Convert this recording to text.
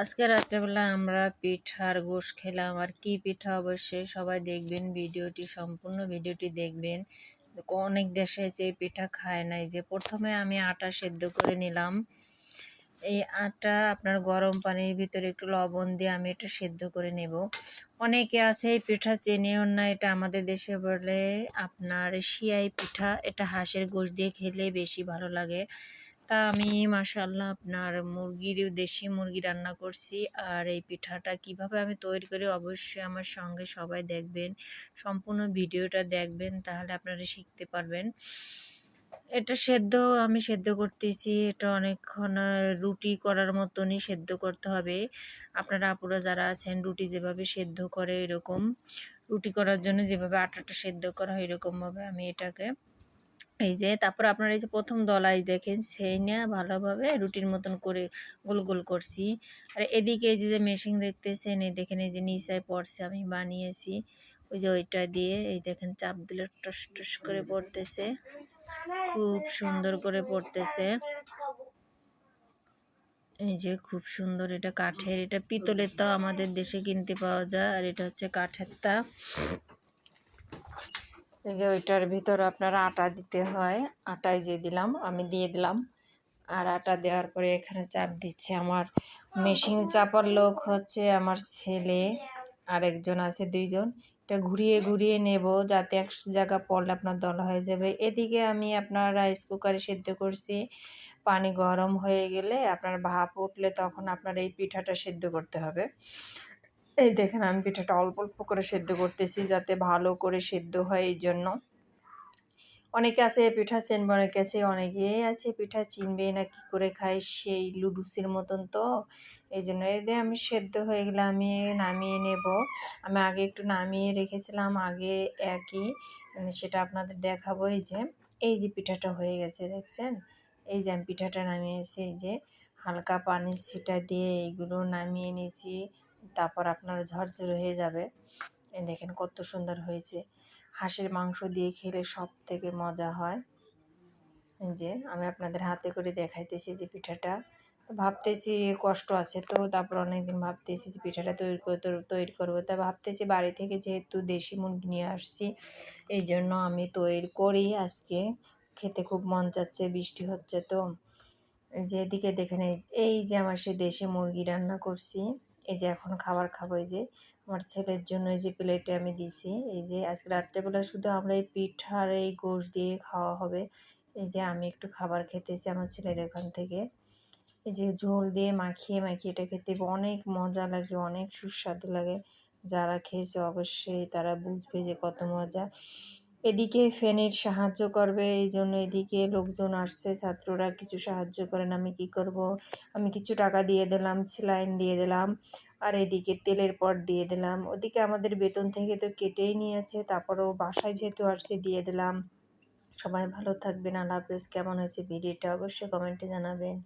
আজকে রাত্রেবেলা আমরা পিঠার গোশ খেলাম। আর কি পিঠা অবশ্যই সবাই দেখবেন, ভিডিওটি সম্পূর্ণ ভিডিওটি দেখবেন। অনেক দেশে যে পিঠা খায় নাই, যে প্রথমে আমি আটা সেদ্ধ করে নিলাম। এই আটা আপনার গরম পানির ভিতরে একটু লবণ দিয়ে আমি একটু সেদ্ধ করে নেব। অনেকে আছে এই পিঠা চেনেও না, এটা আমাদের দেশে বলে আপনার শিয়াই পিঠা, এটা হাঁসের গোশ দিয়ে খেলে বেশি ভালো লাগে। তা আমি মাশাল্লাহ আপনার মুরগির দেশি মুরগি রান্না করছি। আর এই পিঠাটা কীভাবে আমি তৈরি করি অবশ্যই আমার সঙ্গে সবাই দেখবেন, সম্পূর্ণ ভিডিওটা দেখবেন, তাহলে আপনারা শিখতে পারবেন। এটা সেদ্ধ, আমি সেদ্ধ করতেছি, এটা অনেকক্ষণ রুটি করার মতনই সেদ্ধ করতে হবে। আপনারা আপুরা যারা আছেন, রুটি যেভাবে সেদ্ধ করে এরকম, রুটি করার জন্য যেভাবে আটাটা সেদ্ধ করা হয় এরকমভাবে আমি এটাকে এই যে তারপর আপনারা এই যে প্রথম দলাই দেখেন, সেই নিয়ে ভালোভাবে রুটির মতন করে গোল গোল করছি। আর এদিকে এই যে মেশিন দেখতেছেন, এই দেখেন এই যে নিচায় পড়ছে আমি বানিয়েছি। ওই যে ওইটা দিয়ে এই দেখেন চাপ দিলে টস টস করে পড়তেছে। খুব সুন্দর করে পড়তেছে। এই যে খুব সুন্দর এটা কাঠের, এটা পিতলের তাও আমাদের দেশে কিনতে পাওয়া যায়। আর এটা হচ্ছে কাঠের তা। এই যে ওইটার ভিতর আপনার আটা দিতে হয়। আটাই যে দিলাম, আমি দিয়ে দিলাম। আর আটা দেওয়ার পরে এখানে চাপ দিচ্ছে আমার মেশিন চাপার লোক হচ্ছে আমার ছেলে, আরেকজন আছে দুইজন। এটা ঘুরিয়ে ঘুরিয়ে নেব যাতে এক জায়গা পড়লে আপনার দলা হয়ে যাবে। এদিকে আমি আপনার রাইস কুকারে সেদ্ধ করছি। পানি গরম হয়ে গেলে আপনার ভাপ উঠলে তখন আপনার এই পিঠাটা সেদ্ধ করতে হবে। এই দেখেন, আমি পিঠাটা অল্প অল্প করে সেদ্ধ করতেছি যাতে ভালো করে সেদ্ধ হয় এই জন্য। অনেকে আছে পিঠা চেনবে অনেকে আছে অনেকেই আছে পিঠা চিনবে না কি করে খায় সেই লুডুসির মতন তো। এই জন্য এদের আমি সেদ্ধ হয়ে গেলে আমি নামিয়ে নেব। আমি আগে একটু নামিয়ে রেখেছিলাম, আগে একই মানে সেটা আপনাদের দেখাবো এই যে। এই যে পিঠাটা হয়ে গেছে, দেখছেন? এই যে আমি পিঠাটা নামিয়েছি এই যে হালকা পানির ছিটা দিয়ে এইগুলো নামিয়ে নিয়েছি। তারপর আপনার ঝরঝরে হয়ে যাবে। দেখেন কত সুন্দর হয়েছে। হাঁসের মাংস দিয়ে খেলে সব থেকে মজা হয়। যে আমি আপনাদের হাতে করে দেখাইতেছি যে পিঠাটা। তো ভাবতেছি কষ্ট আছে তো, তারপর অনেকদিন ভাবতেছি যে পিঠাটা তৈরি করে, তৈরি করব। তা ভাবতেছি বাড়ি থেকে যেহেতু দেশি মুরগি নিয়ে আসছি, এই জন্য আমি তৈরি করি আজকে। খেতে খুব মন চাচ্ছে, বৃষ্টি হচ্ছে তো। যেদিকে দেখেন, এই যে আমার সে দেশি মুরগি রান্না করছি। এই যে এখন খাবার খাব, এই যে আমার ছেলের জন্য এই যে প্লেটে আমি দিছি এই যে আজকে রাত্রেবেলা শুধু আমরা এই পিঠার এই গোশ দিয়ে খাওয়া হবে। এই যে আমি একটু খাবার খেতেছি আমার ছেলের এখান থেকে। এই যে ঝোল দিয়ে মাখিয়ে মাখিয়ে এটা খেতে অনেক মজা লাগে, অনেক সুস্বাদু লাগে। যারা খেয়েছে অবশ্যই তারা বুঝবে যে কত মজা। এদিকে ফ্যানের সাহায্য করবে এই জন্য এদিকে লোকজন আসছে, ছাত্ররা কিছু সাহায্য করেন, আমি কি করব? আমি কিছু টাকা দিয়ে দিলাম, সেলাইন দিয়ে দিলাম, আর এদিকে তেলের পট দিয়ে দিলাম। ওদিকে আমাদের বেতন থেকে তো কেটেই নিয়েছে, তারপরেও বাসায় যেহেতু আসছে, দিয়ে দিলাম। সবাই ভালো থাকবেন, আল্লাহ হাফেজ, কেমন হয়েছে ভিডিওটা অবশ্যই কমেন্টে জানাবেন।